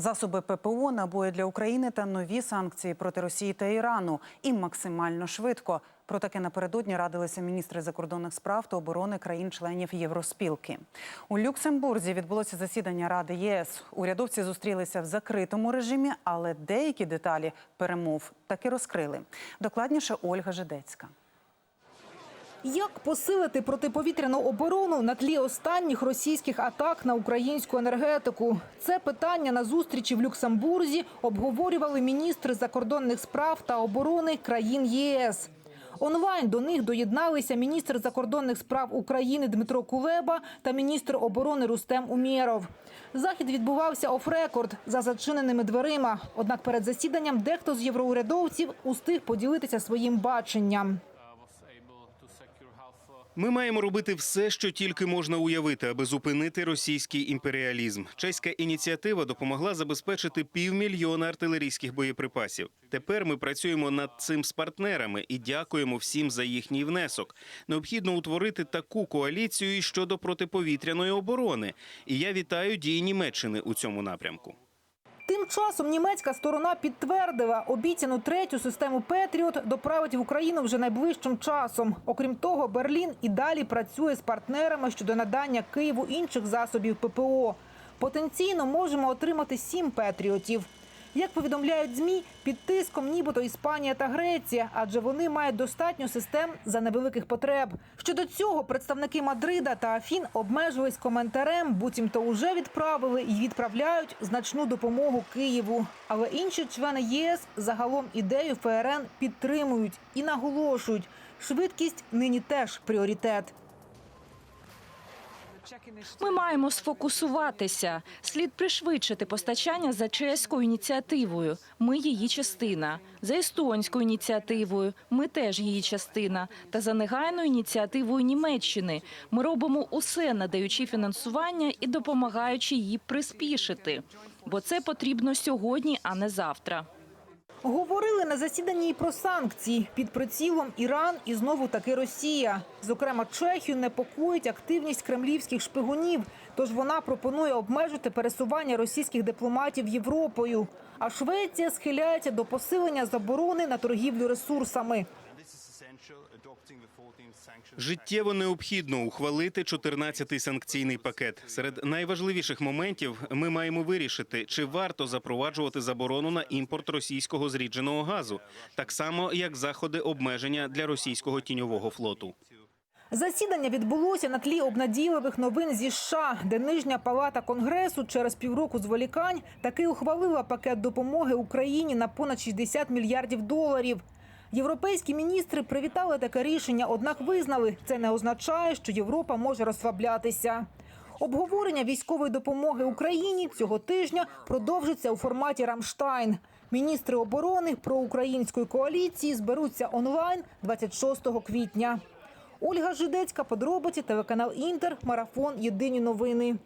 Засоби ППО, набої для України та нові санкції проти Росії та Ірану і максимально швидко. Про таке напередодні радилися міністри закордонних справ та оборони країн-членів Євроспілки. У Люксембурзі відбулося засідання Ради ЄС. Урядовці зустрілися в закритому режимі, але деякі деталі перемов таки розкрили. Докладніше Ольга Жидецька. Як посилити протиповітряну оборону на тлі останніх російських атак на українську енергетику? Це питання на зустрічі в Люксембурзі обговорювали міністри закордонних справ та оборони країн єС. Онлайн до них доєдналися міністр закордонних справ України Дмитро Кулеба та міністр оборони Рустем Умєров. Захід відбувався оф-рекорд за зачиненими дверима. Однак перед засіданням дехто з євроурядовців устиг поділитися своїм баченням. Ми маємо робити все, що тільки можна уявити, аби зупинити російський імперіалізм. Чеська ініціатива допомогла забезпечити півмільйона артилерійських боєприпасів. Тепер ми працюємо над цим з партнерами і дякуємо всім за їхній внесок. Необхідно утворити таку коаліцію щодо протиповітряної оборони. І я вітаю дії Німеччини у цьому напрямку. Тим часом німецька сторона підтвердила, обіцяну третю систему Петріот доправить в Україну вже найближчим часом. Окрім того, Берлін і далі працює з партнерами щодо надання Києву інших засобів ППО. Потенційно можемо отримати сім Петріотів. Як повідомляють змі, під тиском нібито Іспанія та Греція, адже вони мають достатньо систем за невеликих потреб. Щодо цього представники Мадрида та Афін обмежились коментарем, буцімто уже відправили і відправляють значну допомогу Києву. Але інші члени ЄС загалом ідею ФРН підтримують і наголошують, швидкість нині теж пріоритет. Ми маємо сфокусуватися. Слід пришвидшити постачання за чеською ініціативою. Ми її частина. За естонською ініціативою. Ми теж її частина. Та за негайною ініціативою Німеччини. Ми робимо усе, надаючи фінансування і допомагаючи її приспішити. Бо це потрібно сьогодні, а не завтра. Говорили на засіданні і про санкції під прицілом Іран і знову таки Росія. Зокрема, Чехію непокоїть активність кремлівських шпигунів. Тож вона пропонує обмежити пересування російських дипломатів Європою. А Швеція схиляється до посилення заборони на торгівлю ресурсами. Життєво необхідно ухвалити 14-й санкційний пакет. Серед найважливіших моментів ми маємо вирішити, чи варто запроваджувати заборону на імпорт російського зрідженого газу, так само як заходи обмеження для російського тіньового флоту. Засідання відбулося на тлі обнадійливих новин зі США, де нижня палата конгресу через півроку зволікань таки ухвалила пакет допомоги Україні на понад 60 мільярдів доларів. Європейські міністри привітали таке рішення, однак визнали, це не означає, що Європа може розслаблятися. Обговорення військової допомоги Україні цього тижня продовжиться у форматі Рамштайн. Міністри оборони проукраїнської коаліції зберуться онлайн 26 квітня. Ольга Жидецька, подробиці, телеканал Інтер, марафон. Єдині новини.